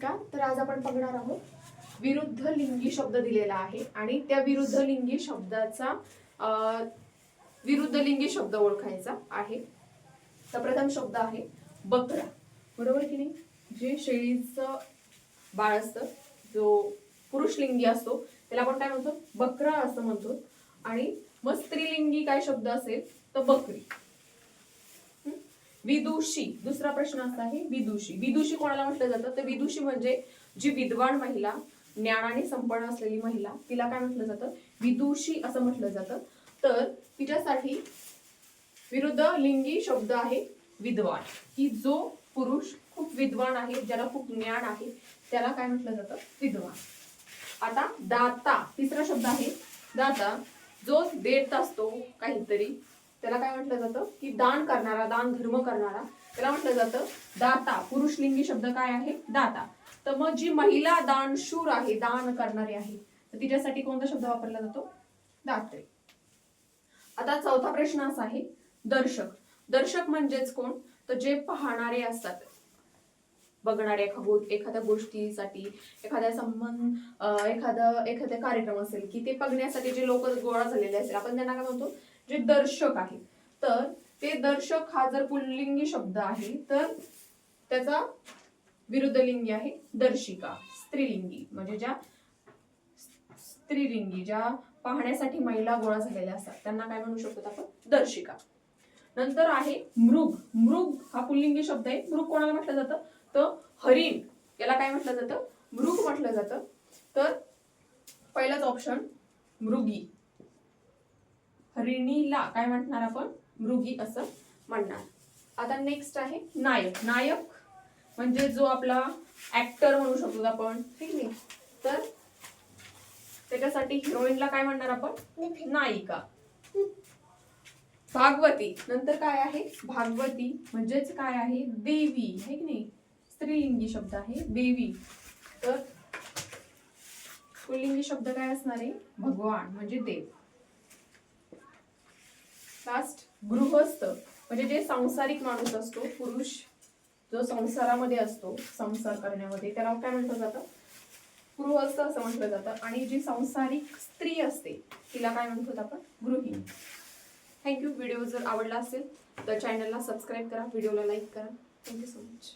नमस्कार. तर आज आपण बघणार आहोत विरुद्ध लिंगी शब्द दिलेला आहे आणि त्या विरुद्ध लिंगी शब्दाचा विरुद्ध लिंगी शब्द ओळखायचा आहे. तर प्रथम शब्द आहे बकरा. बरोबर की नाही? जे शेळीचं बाळ असतं जो पुरुष लिंगी असतो त्याला आपण काय म्हणतो? बकरा असं म्हणतो. आणि मग स्त्रीलिंगी काय शब्द असेल? तर बकरी. विदुषी. दुसरा प्रश्न असा आहे विदुषी. विदुषी कोणाला म्हटलं जातं? तर विदुषी म्हणजे जी विद्वान महिला ज्ञानाने संपन्न असलेली महिला तिला काय म्हटलं जातं? विदुषी असं म्हटलं जातं. तर तिच्यासाठी विरुद्ध लिंगी शब्द आहे विद्वान. की जो पुरुष खूप विद्वान आहे ज्याला खूप ज्ञान आहे त्याला काय म्हटलं जातं? विद्वान. आता दाता तिसरा शब्द आहे. दाता जो देत असतो काहीतरी त्याला काय म्हटलं जातं? की दान करणारा दान धर्म करणारा त्याला म्हटलं जातं दाता. पुरुष लिंगी शब्द काय आहे? दाता. तर मग जी महिला दानशूर आहे दान करणारी आहे तर तिच्यासाठी कोणता शब्द वापरला जातो? दात्रे. आता चौथा प्रश्न असा आहे दर्शक. दर्शक म्हणजेच कोण? तर जे पाहणारे असतात. बघणारे एखा गो एखाद्या गोष्टीसाठी एखाद्या संबंध एखादा एखादा कार्यक्रम असेल की ते बघण्यासाठी जे लोक गोळा झालेले असेल आपण त्यांना काय म्हणतो? जे दर्शक आहे. तर ते दर्शक हा जर पुल्लिंगी शब्द आहे तर त्याचा विरुद्ध लिंगी आहे दर्शिका स्त्रीलिंगी. म्हणजे ज्या स्त्रीलिंगी ज्या पाहण्यासाठी महिला गोळा झालेल्या असतात त्यांना काय म्हणू शकतो आपण? दर्शिका. नंतर आहे मृग. मृग हा पुल्लिंगी शब्द आहे. मृग कोणाला म्हटलं जातं? तर हरिण. याला काय म्हटलं जातं? मृग म्हटलं जातं. तर पहिलाच ऑप्शन मृगी. हरिणीला काय म्हणणार आपण? मृगी असं म्हणणार. आता नेक्स्ट आहे नायक. नायक म्हणजे जो आपला ऍक्टर म्हणू शकतो आपण. ठीक नाही तर त्याच्यासाठी हिरोईनला काय म्हणणार आपण? नायिका. भागवती. नंतर काय आहे? भागवती म्हणजेच काय आहे? देवी. आहे की नाही? स्त्रीलिंगी शब्द आहे. देवी. तर पुल्लिंगी शब्द काय असणार आहे? भगवान म्हणजे देव. लास्ट गृहस्थ म्हणजे जे सांसारिक माणूस असतो पुरुष जो संसारामध्ये असतो संसार करण्यामध्ये त्याला काय म्हटलं जातं? गृहस्थ असं म्हटलं जातं. आणि जी संसारिक स्त्री असते तिला काय म्हणतो आपण गृहिणी. थँक्यू व्हिडिओ जर आवडला असेल तर चॅनलला सबस्क्राईब करा व्हिडिओला लाईक करा. Thank you so much